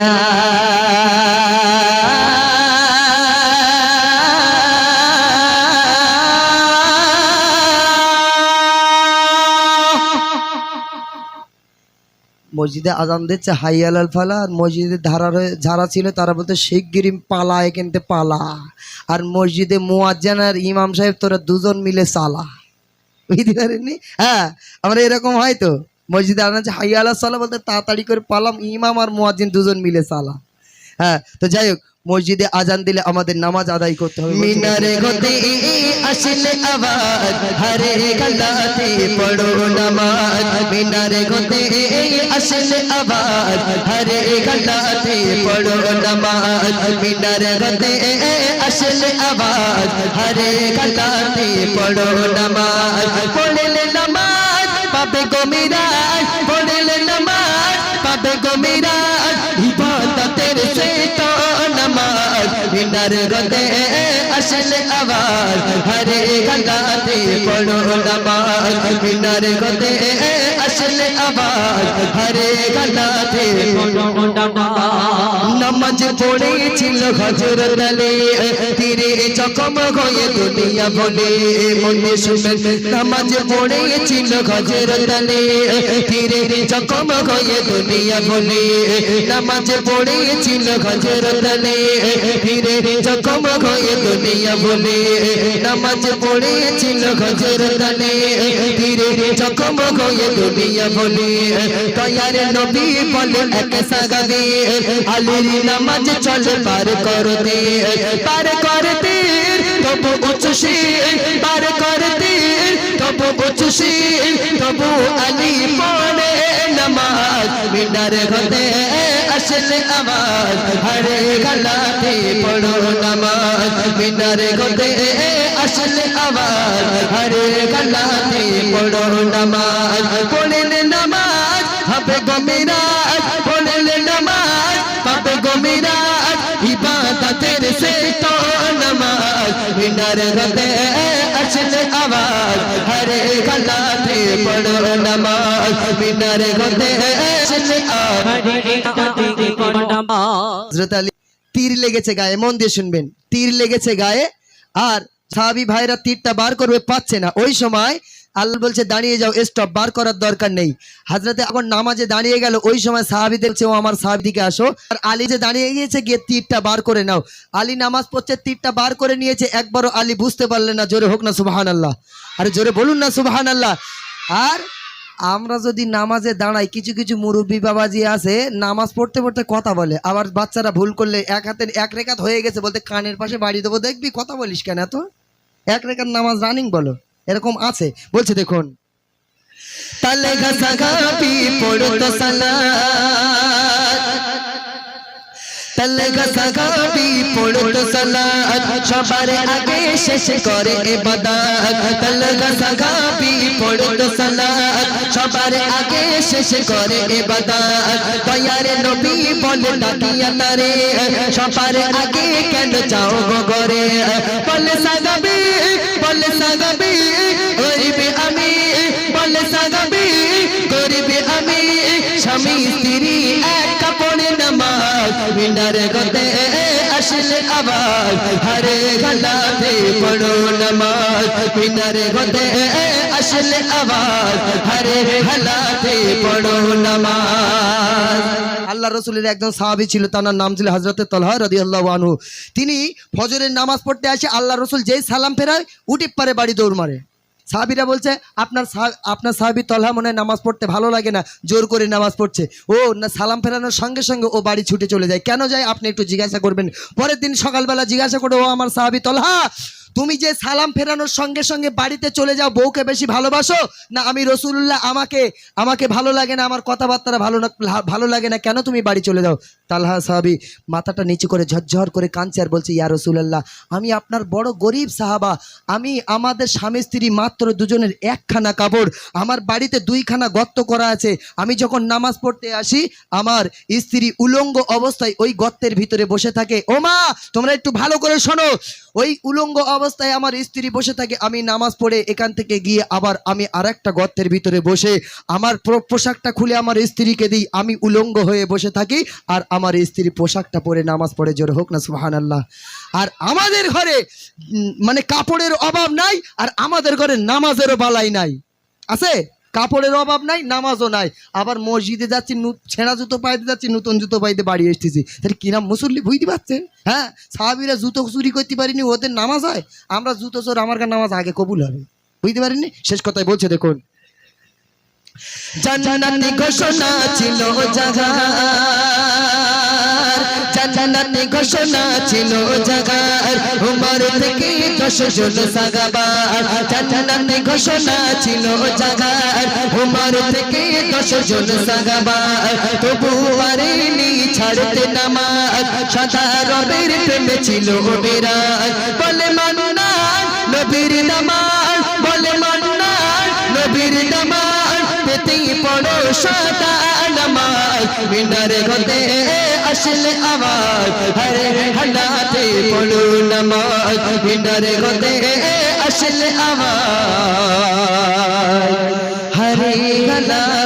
মসজিদে আজান দিচ্ছে হাইয়াল আল ফালা, আর মসজিদে ধারা যারা ছিল, তারা বলতে শিগগিরি পালা এখানতে পালা। আর মসজিদে মুয়াজ্জান আর ইমাম সাহেব তোরা দুজন মিলে চালা। বুঝতে পারেননি হ্যাঁ আমরা এরকম হয় তো। মসজিদে আজান হচ্ছে হাইয়া আল্লাহ সালা বলতে তাড়াতাড়ি করে পালাম ইমাম আর মুয়াজ্জিন দুজন মিলে চালা হ্যাঁ তো যাই হোক মসজিদে আজান দিলে আমাদের নামাজ আদায় করতে হবে। মিনারে গতে আসলে আওয়াজ হরে গলাতে পড়ো নামাজ। মিনারে গতে আসলে আওয়াজ হরে গলাতে পড়ো নামাজ। মিনারে গতে আসলে আওয়াজ হরে গলাতে পড়ো নামাজ। পড়লে নামাজ পাবে গমিরাজ মিরাজ পড়লে নামাজ, পাবে গমিরাজ মিরাজ ইবাদতের সে তো নামাজ, মিনার রদে আসলে আওয়াজ। হরে গলাতে পড়ো নামাজ, মিনার রদে আসলে আওয়াজ হরে পড়ো নামাজ পড়েছিল হজরত আলী তীরে চকম হয়ে দুনিয়া বলে মনে শুনে নামাজ পড়েছিল হজরত আলী তীরে চকম হয়ে দুনিয়া বলে নামাজ পড়েছিল হজরত আলী তীরে চকম হয়ে দুনিয়া বলে নামাজ পড়েছিল হজরত আলী তীরে চকম হয়ে দুনিয়া বলে তয়ার নবী বলে এক সাগাবে আলীর নামাজ চলে পার করতে পার করতে, তবু উচ্চসে পার করতে, তবু উচ্চসে তবু আলী পড়ে নামাজ, মিনার ঘতে আসলে আওয়াজ, হরে গলাতে পড়ো নামাজ, মিনার ঘতে আসলে আওয়াজ, হরে গলাতে পড়ো নামাজ গমিরাজ পড়লে নামাজ পাবে গমিরাজ ইবাদতের সে তো নামাজ। মিনার ঘতে আসলে আওয়াজ হরে পড়ো নামাজ। মিনার ঘতে আসলে আওয়াজ। হজরত আলী তীর লেগেছে গায়ে মন দিয়ে শুনবেন। তীর লেগেছে গায়ে আর সাহাবি ভাইরা তীরটা বার করবে পাচ্ছে না। ওই সময় আল্লাহ বলছে, দাঁড়িয়ে যাও স্টপ বার করার দরকার নেই। হাজরাতে এখন নামাজে দাঁড়িয়ে গেল, ওই সময় সাহাবিদের চেয়েও আমার সাহাবি দিকে আসো। আর আলী যে দাঁড়িয়ে গিয়েছে, গিয়ে তীরটা বার করে নাও। আলী নামাজ পড়ছে, তীরটা বার করে নিয়েছে, একবারও আলী বুঝতে পারলেন না, জোরে হোক না সুবাহান আল্লাহ আরে, জোরে বলুন না সুবাহান আল্লাহ আর আমরা যদি নামাজে দাঁড়াই, কিছু কিছু মুরব্বী বাবাজি আছে, নামাজ পড়তে পড়তে কথা বলে। আবার বাচ্চারা ভুল করলে এক হাতে, এক রেখাত হয়ে গেছে বলতে, কানের পাশে বাড়ি দেবো, দেখবি, কথা বলিস কেন এত? এক রেখাত নামাজ রানিং বলো। এরকম আছে। বলছে, দেখুন। তালে ঘাসা গাপি পড়তো সালাত সবার আগে শেষ করে ইবাদত। তালে গাপি পড়তো সালাত সবার আগে শেষ করে ইবাদত। দয়ারে নবী বলে ডাকিয়া তারে। সবার আগে কেন যাও গো ঘরে? বলে সাগাবি এক কাপড়ে নামাজ। গতে আসলে আওয়াজ হরে পড়ো নামাজ। গতে আসলে আওয়াজ হরে পড়ো নামাজ। আল্লাহ রসুলের একজন সাহাবি ছিল, তার নাম ছিল হজরত তলহা রদি আল্লাহ তিনি ফজরের নামাজ পড়তে আসে আল্লাহ রসুল যেই সালাম ফেরায়, উঠে পারে বাড়ি দৌড় মারে। সাহাবিরা বলছে, আপনার আপনার সাহাবি তলহা মনে নামাজ পড়তে ভালো লাগে না, জোর করে নামাজ পড়ছে। ও, না, সালাম ফেরানোর সঙ্গে সঙ্গে ও বাড়ি ছুটে চলে যায়। কেন যায়? আপনি একটু জিজ্ঞাসা করবেন। পরের দিন সকালবেলা জিজ্ঞাসা করে, ও, আমার সাহাবি তলহা তুমি যে সালাম ফেরানোর সঙ্গে সঙ্গে বাড়িতে চলে যাও, বউকে বেশি ভালোবাসো? না, আমি রসুল্লাহ আমাকে আমাকে ভালো লাগে না, আমার কথাবার্তা ভালো না, ভালো লাগে না, কেন তুমি বাড়ি চলে যাও? তালহা সাহাবি মাথাটা নিচু করে ঝরঝর করে কাঁদছে আর বলছে, ইয়া রসুল্লাহ আমি আপনার বড় গরিব সাহাবা, আমি আমাদের স্বামী স্ত্রী মাত্র দুজনের একখানা কাপড়, আমার বাড়িতে দুইখানা গর্ত করা আছে, আমি যখন নামাজ পড়তে আসি, আমার স্ত্রী উলঙ্গ অবস্থায় ওই গর্তের ভিতরে বসে থাকে ও মা তোমরা একটু ভালো করে শোনো, ওই উলঙ্গ অবস্থায় আমার স্ত্রী বসে থাকে, আমি নামাজ পড়ে এখান থেকে গিয়ে আবার আমি আর একটা গর্তের ভিতরে বসে আমার পোশাকটা খুলে আমার স্ত্রীকে দিই, আমি উলঙ্গ হয়ে বসে থাকি আর আমার স্ত্রী পোশাকটা পরে নামাজ পড়ে, জোর হোক না সুহান আল্লাহ আর আমাদের ঘরে মানে কাপড়ের অভাব নাই আর আমাদের ঘরে নামাজেরও বালাই নাই। আছে? কাপড়ের অভাব নাই, নামাজও নাই। আবার মসজিদে যাচ্ছি ছেঁড়া জুতো পাইতে যাচ্ছি, নতুন জুতো পাইতে বাড়ি এসতেছি তাহলে কিরাম মুসল্লি বুঝতে পারছেন? হ্যাঁ? সাহাবিরা জুতো চুরি করতে পারিনি, ওদের নামাজ হয়? আমরা জুতো চোর, আমার নামাজ আগে কবুল হবে? বুঝতে পারিনি? শেষ কথায় বলছে, দেখুন। ঘোষণা ছিল জান্নাতি ঘোষণা ছিল জাগার। উমর থেকে দশ সাগাবার। জান্নাতি ঘোষণা ছিল জাগার। উমর থেকে দশ সাগাবার। তবু পারেনি ছাড়তে নামাজ। সদা রবের প্রেমে ছিল বিরাজ বলে মান্নান নবীর নামাজ। সদা নামাজ মিনারে গতে আসলে আওয়াজ হরে হানাতে পড়ো নামাজ মিনারে গতে আসলে আওয়াজ হরে নামাজ